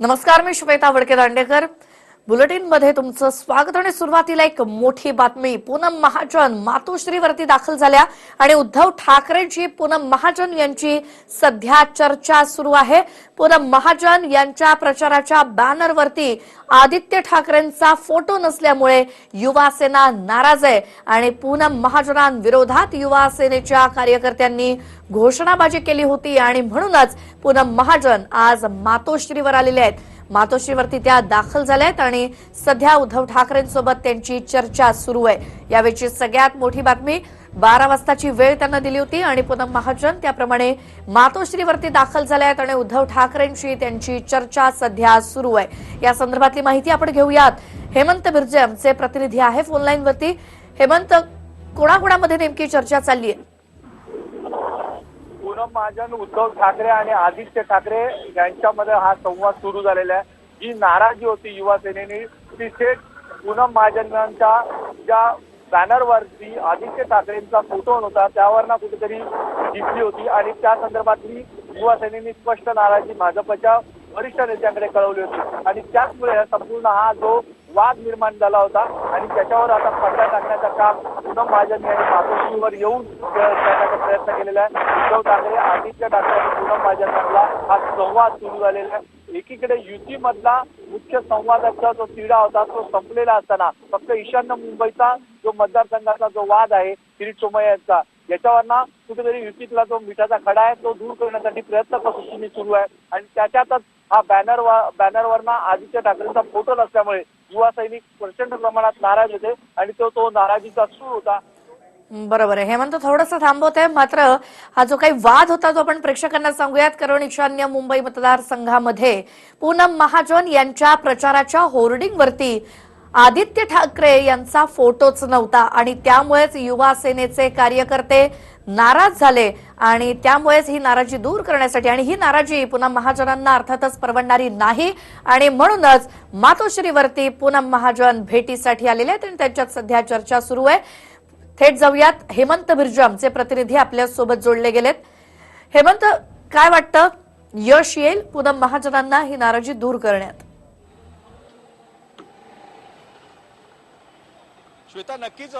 नमस्कार मी श्वेता वडके दांडेकर. बुलेटिनमध्ये तुमचं स्वागत आणि सुरुवातीला एक मोठी बातमी. पूनम महाजन मातोश्रीवरती दाखल झाल्या आणि उद्धव ठाकरेंची पूनम महाजन यांची सध्या चर्चा सुरू आहे. पूनम महाजन यांच्या प्रचाराच्या बॅनरवरती आदित्य ठाकरेंचा फोटो नसल्यामुळे युवासेना नाराज आहे आणि पूनम महाजनांविरोधात युवासेनेच्या कार्यकर्त्यांनी घोषणाबाजी केली होती आणि म्हणूनच पूनम महाजन आज मातोश्रीवर आलेले आहेत. मातोश्रीवरती त्या दाखल झाल्या आहेत आणि सध्या उद्धव ठाकरेंसोबत त्यांची चर्चा सुरू आहे. यावेळची सगळ्यात मोठी बातमी बारा वाजताची वेळ त्यांना दिली होती आणि पूनम महाजन त्याप्रमाणे मातोश्रीवरती दाखल झाल्या आहेत आणि उद्धव ठाकरेंशी त्यांची चर्चा सध्या सुरू आहे. या संदर्भातली माहिती आपण घेऊयात. हेमंत बिर्जे आमचे प्रतिनिधी आहे फोनलाईनवरती. हेमंत कोणाकोणामध्ये नेमकी चर्चा चालली आहे? पूनम महाजन उद्धव ठाकरे आणि आदित्य ठाकरे यांच्यामध्ये हा संवाद सुरू झालेला आहे. जी नाराजी होती युवा सेनेने ती थेट पूनम महाजनांच्या ज्या बॅनरवरती आदित्य ठाकरेंचा फोटो होता त्यावर ना कुठेतरी दिसली होती आणि त्या संदर्भातली युवा सेनेने स्पष्ट नाराजी भाजपच्या वरिष्ठ नेत्यांकडे कळवली होती. आणि त्याचमुळे संपूर्ण हा जो वाद निर्माण झाला होता आणि त्याच्यावर आता पडदा टाकण्याचं काम पूनम महाजन यांनी मातोश्रीवर येऊन करण्याचा प्रयत्न केलेला आहे. उद्धव ठाकरे आदित्य ठाकरे आणि पूनम महाजन यांना हा संवाद सुरू झालेला आहे. एकीकडे युतीमधला मुख्य संवादाचा जो तिढा होता तो संपलेला असताना फक्त ईशान्य मुंबईचा जो मतदारसंघाचा जो वाद आहे किरीट सोमय्या यांचा याच्यावरना कुठेतरी युतीतला जो मिठाचा खडा आहे तो दूर करण्यासाठी प्रयत्न कसोशीने सुरू आहे. आणि त्याच्यातच हा बॅनर बॅनरवरना आदित्य ठाकरेंचा फोटो नसल्यामुळे युवा सैनिक प्रचंड प्रमाणात नाराज होते आणि तो तो नाराजीचा सूर होता. बरोबर आहे. हेमंत थोडंसं आहे मात्र हा जो काही वाद होता तो आपण प्रेक्षकांना सांगूयात. कारण ईशान्य मुंबई मतदारसंघामध्ये पूनम महाजन यांच्या प्रचाराच्या होर्डिंगवरती आदित्य ठाकरे यांचा फोटोच नव्हता आणि त्यामुळेच युवा सेनेचे कार्यकर्ते नाराज झाले आणि त्यामुळेच ही नाराजी दूर करण्यासाठी आणि ही नाराजी पुन्हा महाजनांना अर्थातच परवडणारी नाही. आणि म्हणूनच मातोश्रीवरती पूनम महाजन भेटीसाठी आलेले आहेत आणि त्यांच्यात सध्या चर्चा सुरू आहे. थेट जाऊयात. हेमंत बिर्जे आमचे प्रतिनिधी आपल्यासोबत जोडले गेलेत. हेमंत काय वाटतं? यश येईल? पूनम महाजनांना ही नाराजी दूर करण्यात. श्वेता नक्कीच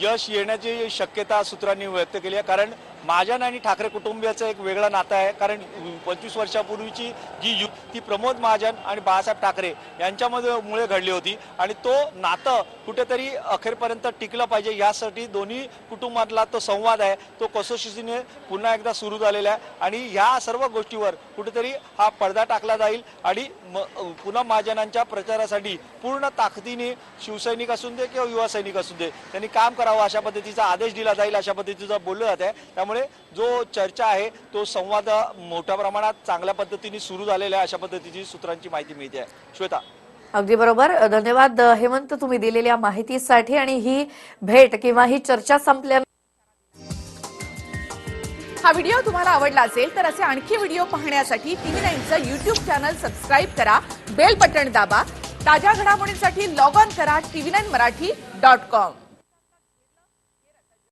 यश येण्याची शक्यता सूत्रांनी व्यक्त केली आहे. कारण महाजन आणि ठाकरे कुटुंबियाचं एक वेगळं नातं आहे. कारण पंचवीस वर्षापूर्वीची जी यु ती प्रमोद महाजन आणि बाळासाहेब ठाकरे यांच्यामध्ये मुळे घडली होती. आणि तो नातं कुठेतरी अखेरपर्यंत टिकलं पाहिजे. यासाठी दोन्ही कुटुंबातला तो संवाद आहे. तो कसोशीने पुन्हा एकदा सुरू झालेला आहे. आणि ह्या सर्व गोष्टीवर कुठेतरी हा पडदा टाकला जाईल. आणि म- पुन्हा महाजनांच्या प्रचारासाठी पूर्ण ताकदीने शिवसैनिक असून दे किंवा युवा सैनिक असू दे त्यांनी काम करावं अशा पद्धतीचा आदेश दिला जाईल अशा पद्धतीचं बोललं जात आहे त्यामुळे जो चर्चा आहे तो संवाद मोठ्या प्रमाणात चांगल्या पद्धतीने सुरू झालेला आहे अशा पद्धतीची सूत्रांची माहिती मिळते आहे. श्वेता. अगदी बरोबर. धन्यवाद हेमंत तुम्ही दिलेल्या माहितीसाठी आणि ही भेट किंवा ही चर्चा संपल्या हा व्हिडिओ तुम्हाला आवडला असेल तर असे आणखी व्हिडिओ पाहण्यासाठी टीव्ही नाईनचं युट्यूब चॅनल सबस्क्राईब करा बेल बटण दाबा ताज्या घडामोडींसाठी लॉग ऑन करा TV nine Marathi. Dot com